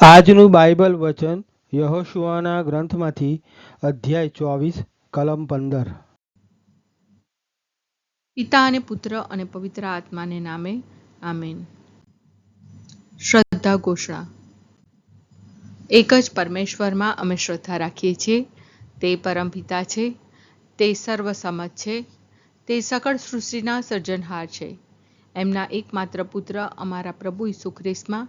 આજનું બાઇબલ વચન યહોશુઆના ગ્રંથમાંથી અધ્યાય ચોવીસ, કલમ પંદર. પિતા અને પુત્ર અને પવિત્ર આત્માને નામે, આમેન. શ્રદ્ધા ઘોષણા. એક જ પરમેશ્વરમાં અમે શ્રદ્ધા રાખીએ છીએ. તે પરમપિતા છે. તે સર્વસમત છે. તે સકળ સૃષ્ટિના સર્જનહાર છે. એમના એકમાત્ર પુત્ર અમારા પ્રભુ ઈસુ ખ્રિસ્તમાં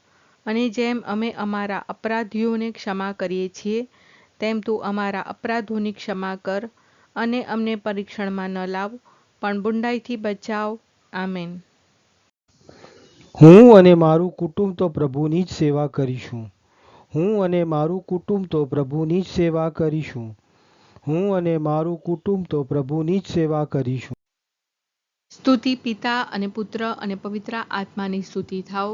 અને જેમ અમે અમારા અપરાધીઓને ક્ષમા કરીએ છીએ તેમ તું અમારા અપરાધોની ક્ષમા કર અને અમને પરીક્ષણમાં ન લાવ પણ બુંડાઈથી બચાવ. આમેન. હું અને મારું કુટુંબ તો પ્રભુની જ સેવા કરીશું. હું અને મારું કુટુંબ તો પ્રભુની જ સેવા કરીશું. હું અને મારું કુટુંબ તો પ્રભુની જ સેવા કરીશું. સ્તુતિ પિતા અને પુત્ર અને પવિત્ર આત્માની સ્તુતિ થાઓ.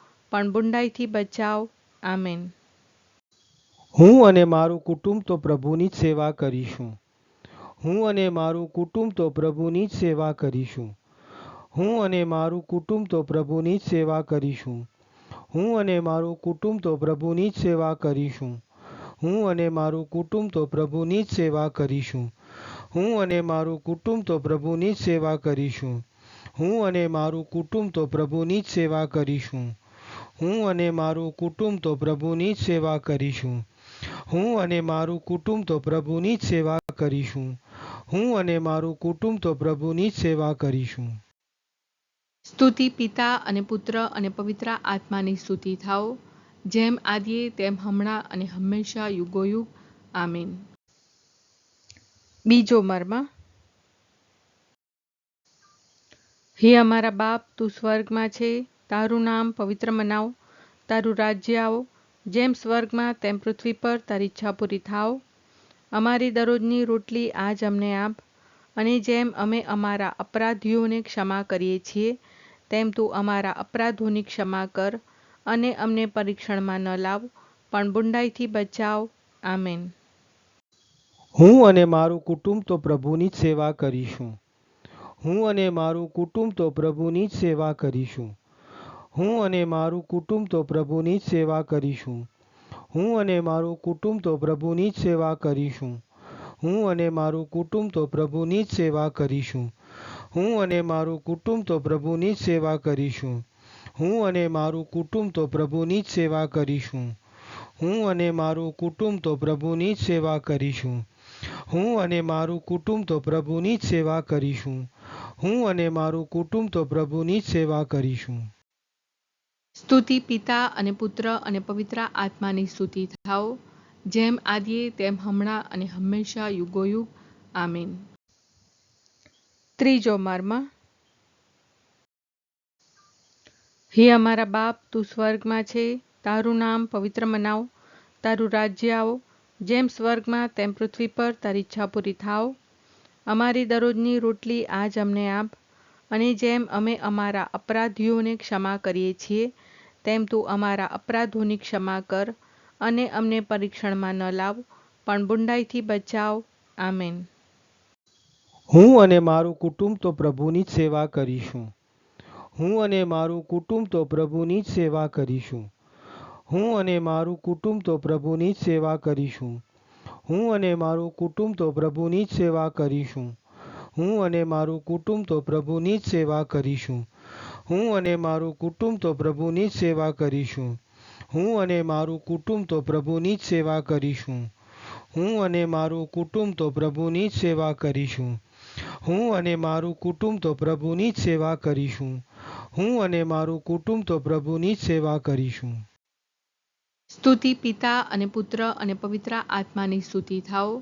પણ બુંડાઈથી બચાવ. આમેન. હું અને મારું કુટુંબ તો પ્રભુની જ સેવા કરીશું. હું અને મારું કુટુંબ તો પ્રભુની જ સેવા કરીશું. હું અને મારું કુટુંબ તો પ્રભુની જ સેવા કરીશું. હું અને મારું કુટુંબ તો પ્રભુની જ સેવા કરીશું. હું અને મારું કુટુંબ તો પ્રભુની જ સેવા કરીશું. હું અને મારું કુટુંબ તો પ્રભુની જ સેવા કરીશું. હું અને મારું કુટુંબ તો પ્રભુની જ સેવા કરીશું. હું અને મારું કુટુંબ તો પ્રભુની જ સેવા કરીશું. હું અને મારું કુટુંબ તો પ્રભુની જ સેવા કરીશું. હું અને મારું કુટુંબ તો પ્રભુની જ સેવા કરીશું. સ્તુતિ પિતા અને પુત્ર અને પવિત્ર આત્માની સ્તુતિ થાઓ. જેમ આદિએ, તેમ હમણાં અને હંમેશા યુગોયુગ. આમીન. બીજો મર્મ. હે અમારા બાપ, તું સ્વર્ગમાં છે. તારું નામ પવિત્ર મનાવ, તારું રાજ્ય આવો, જેમ સ્વર્ગમાં તેમ પૃથ્વી પર તારી ઈચ્છા પૂરી થાવ અમારી દરરોજની રોટલી આજ અમને આપ, અને જેમ અમે અમારા અપરાધીઓને ક્ષમા કરીએ છીએ, તેમ તું અમારા અપરાધોની ક્ષમા કર અને અમને પરીક્ષણમાં ન લાવ, પણ બુંડાઈથી બચાવ. આમેન. હું અને મારું કુટુંબ તો પ્રભુની જ સેવા કરીશું. હું અને મારું કુટુંબ તો પ્રભુની જ સેવા કરીશું. હું અને મારું કુટુંબ તો પ્રભુની જ સેવા કરીશું. હું અને મારું કુટુંબ તો પ્રભુની જ સેવા કરીશું. હું અને મારું કુટુંબ તો પ્રભુની જ સેવા કરીશું. હું અને મારું કુટુંબ તો પ્રભુની જ સેવા કરીશું. હું અને મારું કુટુંબ તો પ્રભુની જ સેવા કરીશું. હું અને મારું કુટુંબ તો પ્રભુની જ સેવા કરીશું. હું અને મારું કુટુંબ તો પ્રભુની જ સેવા કરીશું. હું અને મારું કુટુંબ તો પ્રભુની જ સેવા કરીશું. સ્તુતિ પિતા અને પુત્ર અને પવિત્ર આત્માની સ્તુતિ થાઓ. જેમ આદિએ, તેમ હમણાં અને હંમેશા યુગોયુગ. આમીન. ત્રીજો મર્મ. હે અમારા બાપ, તું સ્વર્ગમાં છે. તારું નામ પવિત્ર મનાવ. તારું રાજ્ય આવો. જેમ સ્વર્ગમાં, તેમ પૃથ્વી પર તારી ઈચ્છા પૂરી થાવ અમારી દરરોજની રોટલી આજ અમને આપ. અને જેમ અમે અમારા અપરાધીઓને ક્ષમા કરીએ છીએ, તેમ તું અમારા અપરાધોની ક્ષમા કર અને અમને પરીક્ષણમાં ન લાવ, પણ બુંડાઈથી બચાવ. આમેન. હું અને મારું કુટુંબ તો પ્રભુની જ સેવા કરીશું. હું અને મારું કુટુંબ તો પ્રભુની જ સેવા કરીશું. હું અને મારું કુટુંબ તો પ્રભુની જ સેવા કરીશું. હું અને મારું કુટુંબ તો પ્રભુની જ સેવા કરીશું. હું અને મારું કુટુંબ તો પ્રભુની જ સેવા કરીશું. હું અને મારું કુટુંબ તો પ્રભુની જ સેવા કરીશું. હું અને મારું કુટુંબ તો પ્રભુની જ સેવા કરીશું. હું અને મારું કુટુંબ તો પ્રભુની જ સેવા કરીશું. હું અને મારું કુટુંબ તો પ્રભુની જ સેવા કરીશું. હું અને મારું કુટુંબ તો પ્રભુની જ સેવા કરીશું. સ્તુતિ પિતા અને પુત્ર અને પવિત્ર આત્માની સ્તુતિ થાઓ.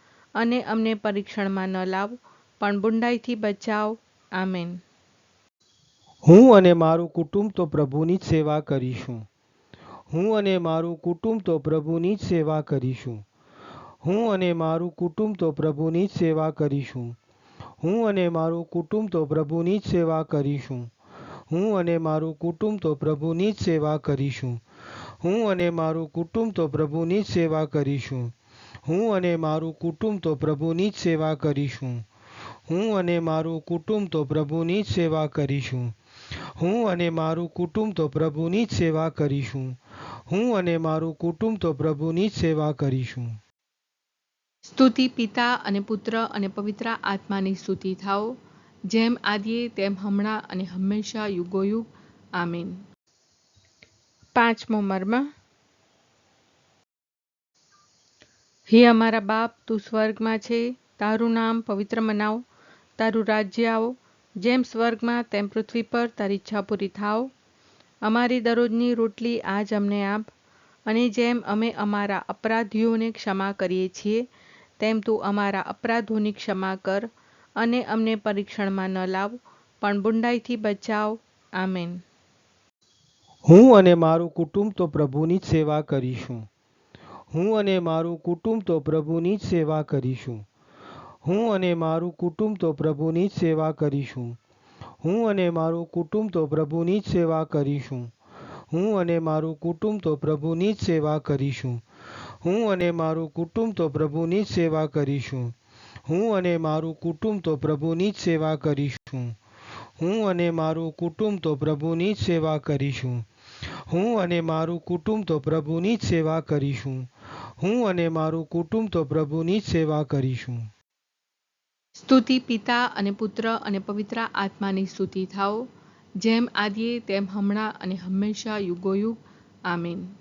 અને અમને પરીક્ષણમાં ન લાવ. પણ બુંડાઈથી બચાવ. આમેન. હું અને મારું કુટુંબ તો પ્રભુની જ સેવા કરીશું. હું અને મારું કુટુંબ તો પ્રભુની જ સેવા કરીશું. હું અને મારું કુટુંબ તો પ્રભુની જ સેવા કરીશું. હું અને મારું કુટુંબ તો પ્રભુની જ સેવા કરીશું. હું અને મારું કુટુંબ તો પ્રભુની જ સેવા કરીશું. હું અને મારું કુટુંબ તો પ્રભુની જ સેવા કરીશું. હું અને મારું કુટુંબ તો પ્રભુની જ સેવા કરીશું. હું અને મારું કુટુંબ તો પ્રભુની જ સેવા કરીશું. હું અને મારું કુટુંબ તો પ્રભુની જ સેવા કરીશું. હું અને મારું કુટુંબ તો પ્રભુની જ સેવા કરીશું. સ્તુતિ પિતા અને પુત્ર અને પવિત્ર આત્માની સ્તુતિ થાઓ. જેમ આદિએ તેમ હમણાં અને હંમેશા યુગોયુગ. આમીન. પાંચમો મર્મ. હે અમારા બાપ, તું સ્વર્ગમાં છે. તારું નામ પવિત્ર મનાવ. તારું રાજ્ય આવો. જેમ સ્વર્ગમાં, તેમ પૃથ્વી પર તારી ઈચ્છા પૂરી થાવ. અમારી દરરોજની રોટલી આજ અમને આપ. અને જેમ અમે અમારા અપરાધીઓને ક્ષમા કરીએ છીએ, તેમ તું અમારા અપરાધોની ક્ષમા કર અને અમને પરીક્ષણમાં ન લાવ, પણ બુંડાઈથી બચાવ. આમેન. હું અને મારું કુટુંબ તો પ્રભુની જ સેવા કરીશું. હું અને મારું કુટુંબ તો પ્રભુની જ સેવા કરીશું. હું અને મારું કુટુંબ તો પ્રભુની જ સેવા કરીશું. હું અને મારું કુટુંબ તો પ્રભુની જ સેવા કરીશું. હું અને મારું કુટુંબ તો પ્રભુની જ સેવા કરીશું. હું અને મારું કુટુંબ તો પ્રભુની જ સેવા કરીશું. હું અને મારું કુટુંબ તો પ્રભુની જ સેવા કરીશું. હું અને મારું કુટુંબ તો પ્રભુની જ સેવા કરીશું. હું અને મારું કુટુંબ તો પ્રભુની જ સેવા કરીશું. હું અને મારું કુટુંબ તો પ્રભુની જ સેવા કરીશું. સ્તુતિ પિતા અને પુત્ર અને પવિત્ર આત્માની સ્તુતિ થાઓ. જેમ આદિએ, તેમ હમણાં અને હંમેશા યુગોયુગ. આમીન.